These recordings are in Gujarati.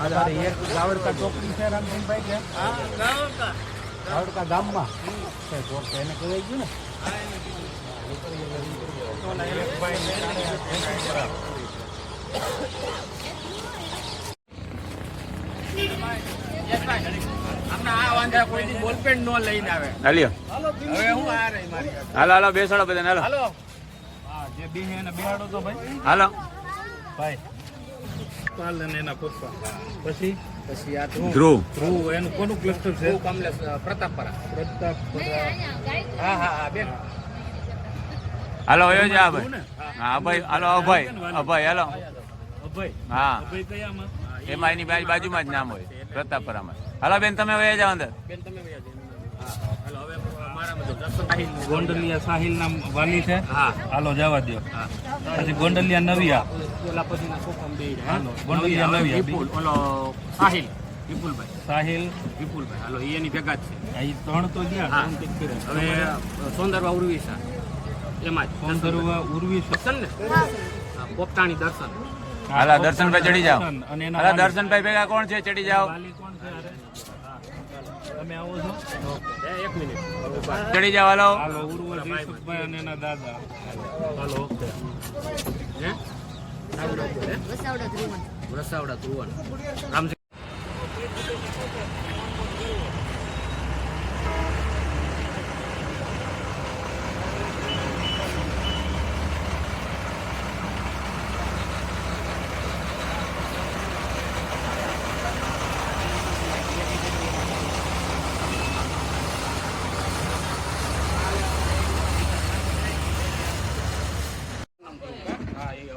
અરે એક ગાવડકા ચોકડી છે રામસિંહભાઈ કે ગાવડકા ગામમાં. એને કહેવાય ગયું ને? આવે હાલ્યો હવે હું આ રહી મારી હાલો હાલો બેસાડો બધાને હાલો. હાલો. હા જે બી એને બિહાડો તો ભાઈ. પછી? પછી આ ધ્રુવ. ધ્રુવ. એનું કોનું ક્લસ્ટર છે? કમલેશ અ, પ્રતાપપરા હા હા હા બેન. હાલો જા ધ્રુવ ભાઈ હા અભય હાલો અભય અભય હાલો. અભય. હા. અભય કયામાં એમાં એની બાજુ- બાજુમાં જ નામ હોય પ્રતાપપરામાં હાલો બેન તમે વયા જાઓ અંદર. બેન તમે વયા જાઓ. હવે મારા બધું દર્શન સાહિલ ગોંડલિયા સાહિલ નામ વાલી છે. હા. હાલો જવા દો હા. પછી ગોંડલિયા નવિયા. ઓલા પછીના કોકમ બે હાલો, ગોંડલિયા નવિયા. વિપુલ ઓલો સાહિલ વિપુલભાઈ. સાહિલ. વિપુલભાઈ હાલો એ એની ભેગા જ છે. એ ત્રણ તો ગયા. હવે સોંદરવા ઉર્વિસા એમાં જ સોંદરવા ઉર્વી દર્શન ને? હા, પોપટાણી દર્શન. હાલા દર્શનભાઈ ચડી જાઓ. હાલો. દર્શનભાઈ ભેગા કોણ છે? ચડી જાઓ વાલી કોણ છે અરે? હા, ચાલો. તમે આવો છો? એક મિનિટ. ચડી જવા લો હાલો ઉર્વ જયસુખભાઈ અને એના દાદા. હાલો હે? રસાવડા ધ્રુવન. રામજી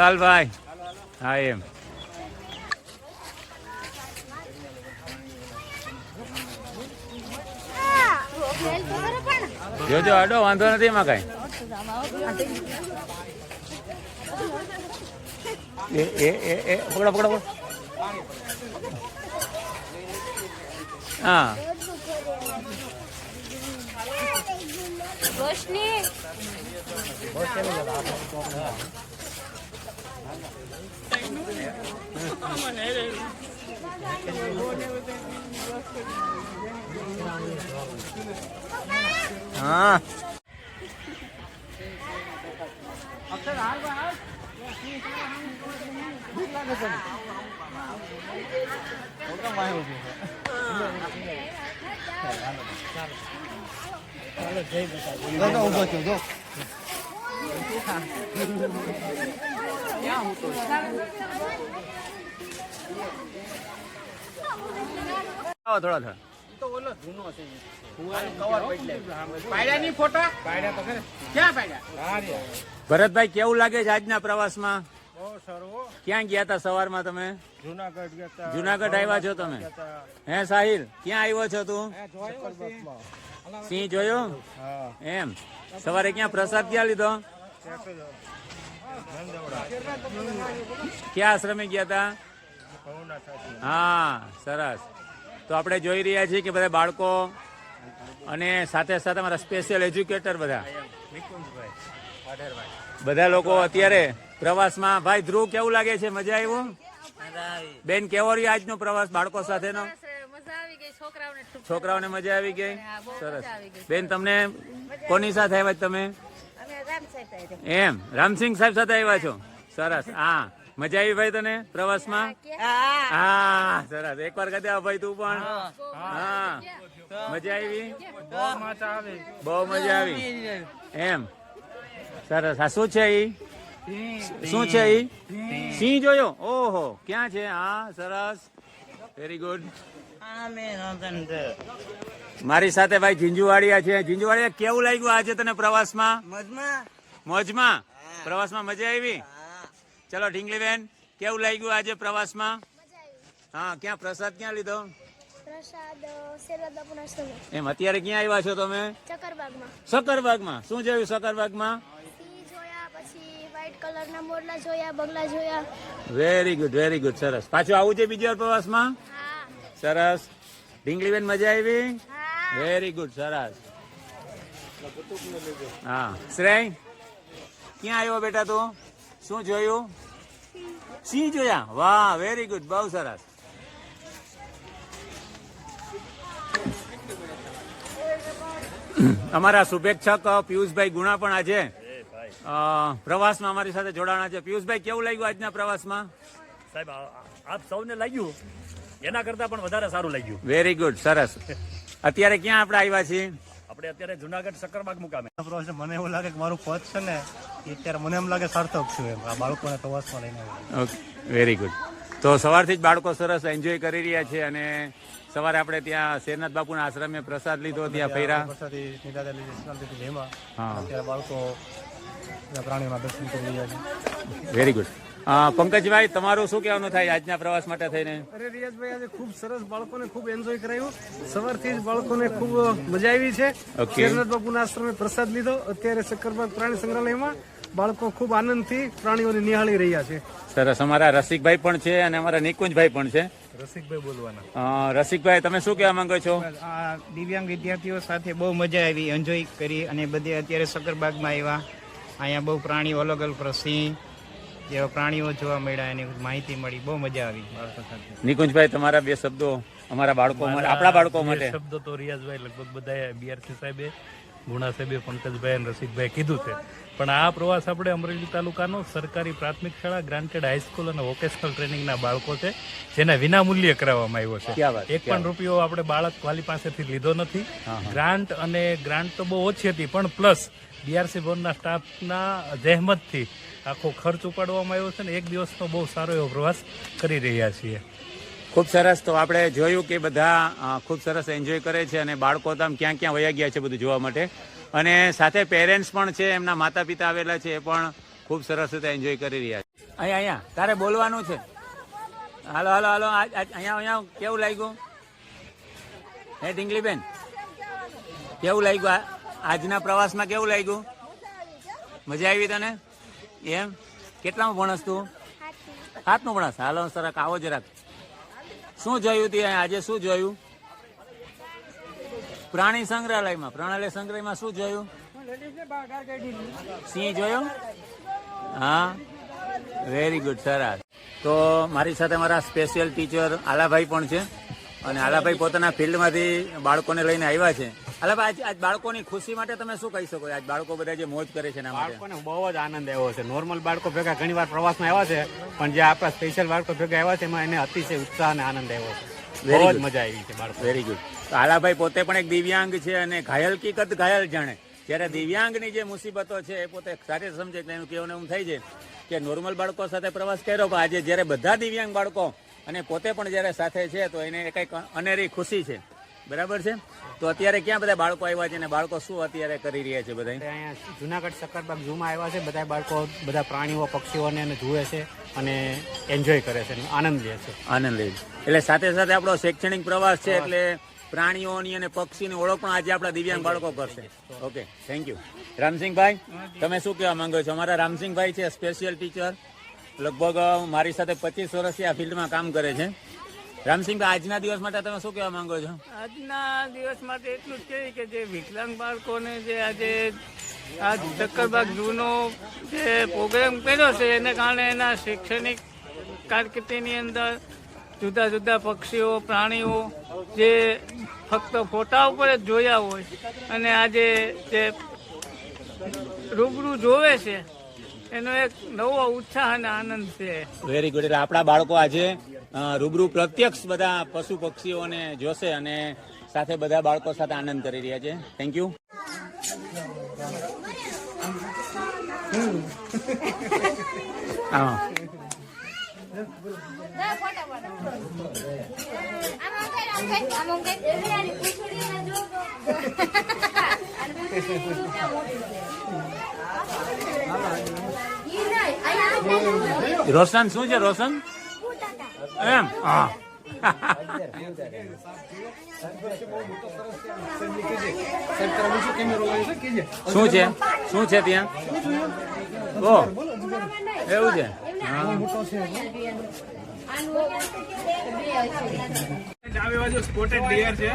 હાલભાઈ હા એમ જોજો, આડો, વાંધો નથી એમાં કઈ. એ એ એ, પકડો પકડો પકડો. હા. રોશની. હા આવો થોડા થોડા તો ઓલો જૂનો છે હું બદલાય પાડ્યા ની ફોટો તો ખરે ક્યાં પાડ્યા ભરતભાઈ, કેવું લાગે છે આજના પ્રવાસમાં? ક્યાં ગયા હતા સવારમાં તમે? જુનાગઢ આવ્યા છો તમે? હે સાહિલ, ક્યાં આવ્યો છો તું? સિંહ જોયો? એમ. સવારે ક્યાં પ્રસાદ ક્યાં લીધો? ક્યાં આશ્રમે ગયા હતા હા, સરસ. તો આપણે જોઈ રહ્યા છીએ કે બધા બાળકો અને સાથે સાથે અમારા સ્પેશિયલ એજ્યુકેટર બધા. બધા લોકો અત્યારે પ્રવાસમાં. ભાઈ, ધ્રુવ, કેવું લાગે છે? મજા આવ્યું બેન, કેવો રહ્યો આજનો પ્રવાસ બાળકો સાથેનો? છોકરાઓને મજા આવી ગઈ? સરસ. બેન, તમને કોની સાથે આવ્યા તમે અમે રામ સાહેબ આવ્યા. એમ રામસિંહ સાહેબ સાથે આવ્યા છો? સરસ. હા. મજા આવી ભાઈ તને પ્રવાસમાં? હા સરસ. એકવાર કહી ભાઈ તું પણ. હા. મજા આવી? બહુ મજા આવી. એમ. સરસ. હા શું છે ઈ? શું છે ઈ? સિંહ જોયો? ઓહો. ક્યાં છે? હા સરસ. વેરી ગુડ મારી સાથે ભાઈ ઝીંઝુવાડિયા છે. ઝીંઝુવાડિયા કેવું લાગ્યું આજે તને પ્રવાસમાં? મોજમાં? પ્રવાસમાં મજા આવી? ચલો ઢીંગલી બેન કેવું લાગ્યું આજે પ્રવાસમાં? હા ક્યાં પ્રસાદ ક્યાં લીધો? એમ અત્યારે ક્યાં આવ્યા છો તમે? ચકરબાગમાં. સકરબાગમાં? શું જોયું સકરબાગમાં? સિંહ જોયા પછી વ્હાઈટ કલરના મોરલા જોયા બગલા જોયા. વેરી ગુડ વેરી ગુડ સરસ. પાછું આવું છે બીજી વાર પ્રવાસમાં? હા. સરસ. ઢીંગલીબેન મજા આવી? વેરી ગુડ સરસ. હા. શ્રેય ક્યાં આવ્યો બેટા તું? શું જોયું? સિંહ જોયા? વાહ વેરી ગુડ બહુ સરસ. અમારા શુભેચ્છક પિયુષભાઈ ગુણા પણ આજે પ્રવાસમાં અમારી સાથે જોડાણા છે. પિયુષભાઈ કેવું લાગ્યું આજના પ્રવાસમાં? સાહેબ આપ સૌને લાગ્યું? એના કરતા પણ વધારે સારું લાગ્યું. વેરી ગુડ સરસ. અત્યારે ક્યાં આપણે આવ્યા છીએ? આપણે અત્યારે જુનાગઢ સક્કરબાગ મુકામે. પ્રવાસ મને એવું લાગે કે મારું પદ છે ને એ અત્યારે મને એમ લાગે સાર્થક છું એમ. આ બાળકોને પ્રવાસમાં લઈને ઓકે વેરી ગુડ તો સવારથી જ બાળકો સરસ એન્જોય કરી રહ્યા છે અને સવારે આપણે ત્યાં શેરનાથ બાપુના આશ્રમે પ્રસાદ લીધો ત્યાં ફેરા. બાળકો પ્રાણીઓના દર્શન કરી રહ્યા છે. વેરી ગુડ પંકજભાઈ તમારું શું કહેવાનું થાય આજના પ્રવાસ માટે થઈને? અરે રિયાજભાઈ આજે ખૂબ સરસ બાળકોને ખૂબ એન્જોય કરાયું. સવારથી જ બાળકોને ખૂબ મજા આવી છે. કેરનાથ બાપુના આશ્રમે પ્રસાદ લીધો. અત્યારે શક્કરબાગ પ્રાણી સંગ્રહાલયમાં બાળકો ખૂબ આનંદથી પ્રાણીઓને નિહાળી રહ્યા છે. સરસ. અમારા રસિકભાઈ પણ છે અને અમારા નિકુંજભાઈ પણ છે. રસિકભાઈ બોલવાના. રસિકભાઈ તમે શું કહેવા માંગો છો? આ દિવ્યાંગ વિદ્યાર્થીઓ સાથે બહુ મજા આવી એન્જોય કરી અને બધે અત્યારે શક્કરબાગમાં આવ્યા. અહીંયા બહુ પ્રાણીઓ અલગ અલગ સિંહ જેવા પ્રાણીઓ જોવા મળ્યા એની માહિતી મળી. બહુ મજા આવી. બાળકો સાથે નિકુંજભાઈ તમારા બે શબ્દો અમારા બાળકો માટે આપણા બાળકો માટે. શબ્દો તો રિયાઝભાઈ લગભગ બધા બીઆરસી સાહેબે ગુણા સાહેબે પંકજભાઈ અને રસિકભાઈ કીધું છે. પણ આ પ્રવાસ આપણે અમરેલી તાલુકાનો સરકારી પ્રાથમિક શાળા ગ્રાન્ટેડ હાઈસ્કૂલ અને વોકેશનલ ટ્રેનિંગના બાળકો છે જેને વિના મૂલ્યે કરાવવામાં આવ્યો છે. એક પણ રૂપિયો આપણે બાળક વાલી પાસેથી લીધો નથી. ગ્રાન્ટ અને ગ્રાન્ટ તો બહુ ઓછી હતી પણ પ્લસ બીઆરસી ભવનના સ્ટાફના જહેમતથી આખો ખર્ચ ઉપાડવામાં આવ્યો છે ને એક દિવસનો બહુ સારો એવો પ્રવાસ કરી રહ્યા છીએ. ખૂબ સરસ. તો આપણે જોયું કે બધા ખૂબ સરસ એન્જોય કરે છે અને બાળકો તો આમ ક્યાં ક્યાં વયા ગયા છે બધું જોવા માટે. અને સાથે પેરેન્ટ્સ પણ છે એમના માતા પિતા આવેલા છે એ પણ ખૂબ સરસ રીતે એન્જોય કરી રહ્યા છે. અહીંયા અહીંયા તારે બોલવાનું છે. હાલો હાલો હાલો આજ- આજ- અહીંયા અહીંયા કેવું લાગ્યું? હે ઢીંગલીબેન? કેવું લાગ્યું? આ- આજના પ્રવાસમાં કેવું લાગ્યું? મજા આવી તને? એમ? કેટલામાં ભણસ તું? હાથનું. ભણસ? હાલો સરક આવો જરાક. શું જોયું ત્યાં આજે શું જોયું? પ્રાણી સંગ્રહાલયમાં પ્રાણાલય સંગ્રહાલયમાં શું જોયું? સિંહ જોયો? હા. વેરી ગુડ સરસ. તો મારી સાથે મારા સ્પેશિયલ ટીચર આલાભાઈ પણ છે અને આલાભાઈ પોતાના ફિલ્ડમાંથી બાળકોને લઈને આવ્યા છે. આલાભાઈ આજ આજ બાળકોની ખુશી માટે તમે શું કહી શકો? આજ બાળકો બધા જે મોજ કરે છે બાળકોને બહુ જ આનંદ આવ્યો છે. નોર્મલ બાળકો ભેગા ઘણી વાર પ્રવાસમાં આવ્યા છે પણ જે આપણા સ્પેશિયલ બાળકો ભેગા આવ્યા છે એમાં એને અતિશય ઉત્સાહ અને આનંદ આવ્યો છે. બહુ જ મજા આવી છે બાળકો વેરી ગુડ આલાભાઈ પોતે પણ એક દિવ્યાંગ છે અને ઘાયલ કિકત ઘાયલ જાણે. જ્યારે દિવ્યાંગની જે મુસીબતો છે એ પોતે સારી સમજે એટલે એનું કહેવાનું એમ થાય છે કે નોર્મલ બાળકો સાથે પ્રવાસ કર્યો પણ આજે જ્યારે બધા દિવ્યાંગ બાળકો અને પોતે પણ જ્યારે સાથે છે તો એને કંઈક અનેરી ખુશી છે. બરાબર છે? તો અત્યારે ક્યાં બધા બાળકો આવ્યા છે અને બાળકો શું અત્યારે કરી રહ્યા છે બધા અહીંયા જુનાગઢ સક્કરબાગ ઝૂમાં આવ્યા છે બધા બાળકો બધા પ્રાણીઓ પક્ષીઓને એને જુએ છે અને એન્જોય કરે છે આનંદ લે છે. આનંદ લે છે. એટલે સાથે સાથે આપણો શૈક્ષણિક પ્રવાસ છે એટલે પ્રાણીઓની અને પક્ષીની ઓળખ પણ આજે આપણા દિવ્યાંગ બાળકો કરશે. ઓકે થેન્ક યુ રામસિંહભાઈ તમે શું કહેવા માંગો છો? અમારા રામસિંહભાઈ છે સ્પેશિયલ ટીચર લગભગ મારી સાથે પચીસ વર્ષથી આ ફિલ્ડમાં કામ કરે છે. રામસિંહભાઈ આજના દિવસ માટે તમે શું કહેવા માંગો છો? આજના દિવસ માટે એટલું જ કહીએ કે જે વિકલાંગ બાળકોને જે આજે આ ચક્કરબાગ જૂનો જે પ્રોગ્રામ કર્યો છે એને કારણે એના શૈક્ષણિક કારકિર્દીની અંદર જુદા જુદા પક્ષીઓ પ્રાણીઓ જે ફક્ત ફોટા ઉપર જ જોયા હોય અને આજે જે રૂબરૂ જોવે છે એનો એક નવો ઉત્સાહ અને આનંદ છે. વેરી ગુડ એટલે આપણા બાળકો આજે રૂબરૂ પ્રત્યક્ષ બધા પશુ પક્ષીઓને જોશે અને સાથે બધા બાળકો સાથે આનંદ કરી રહ્યા છે. થેન્ક યુ હા. રોશન શું છે રોશન? એમ? હા. શું છે? શું છે ત્યાં? ઓ એવું છે? સ્પોટેડ છે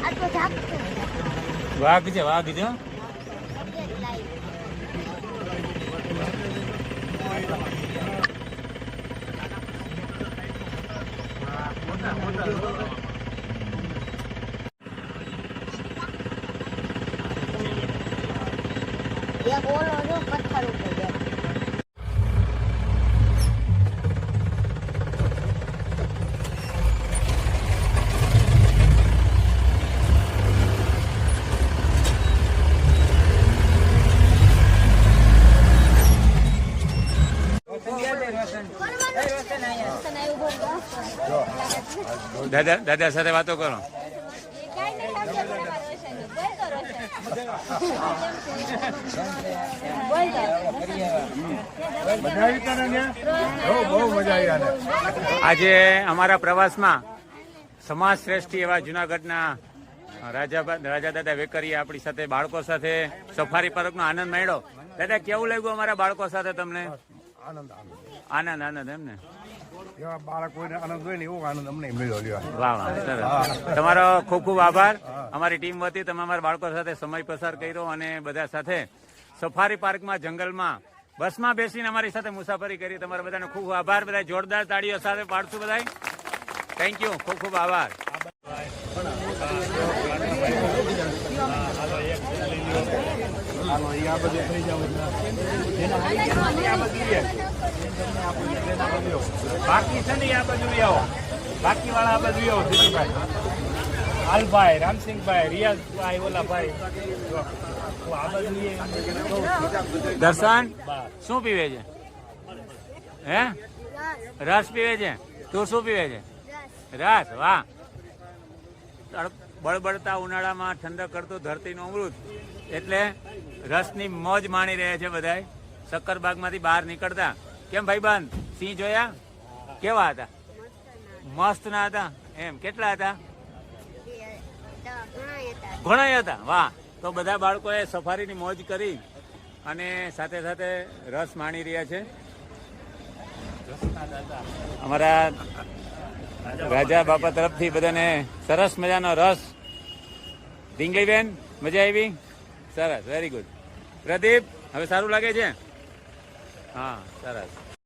આ તો ઝાપટું વાઘ છે વાઘ છે હો. એક ઓલો જો પથ્થર ઉપર બેઠો. તને એવું બોલ. દાદા દાદા સાથે વાતો કરો. આજે અમારા પ્રવાસમાં સમાજ શ્રેષ્ઠી એવા જુનાગઢના રાજા રાજા દાદા વેકરીએ આપણી સાથે બાળકો સાથે સફારી પાર્કનો આનંદ માણ્યો. દાદા કેવું લાગ્યું અમારા બાળકો સાથે તમને? આનંદ આનંદ. એમ ને એવા બાળકોને આનંદ હોય ને એવો આનંદ અમને મળ્યો લ્યો. વાહ વાહ સરસ. તમારો ખૂબ ખૂબ આભાર. અમારી ટીમ વતી તમે અમારા બાળકો સાથે સમય પસાર કર્યો અને બધા સાથે સફારી પાર્કમાં જંગલમાં બસમાં બેસીને અમારી સાથે મુસાફરી કરી. તમારા બધાનો ખૂબ ખૂબ આભાર. બધા જોરદાર તાળીઓ સાથે પાડશું બધા થેન્ક યુ ખૂબ ખૂબ આભાર. બાકી છે ને આ બાજુ આવો. બાકી વાળા આ બાજુ આવો દિલીપભાઈ. હાલભાઈ રામસિંહભાઈ રિયાઝભાઈ ઓલાભાઈ. આ બાજુ દર્શન? શું પીવે છે? હે? રસ પીવે છે? તું શું પીવે છે? રસ વાહ. બળબડતા ઉનાળામાં ઠંડક કરતું ધરતીનું અમૃત. એટલે રસની મોજ માણી રહ્યા છે બધાય. શક્કરબાગમાંથી બહાર નીકળતા. કેમ ભાઈ બંધ સિંહ જોયા? કેવા હતા? મસ્ત ના હતા? એમ. કેટલા હતા? ઘણા હતા. વાહ. તો બધા બાળકોએ સફારીની મોજ કરી અને સાથે સાથે રસ માણી રહ્યા છે. અમારા રાજા બાપા તરફથી બધાને સરસ મજાનો રસ. ઢીંગલીબેન મજા આવી? સરસ. વેરી ગુડ પ્રદીપ, હવે સારું લાગે છે? હા સરસ.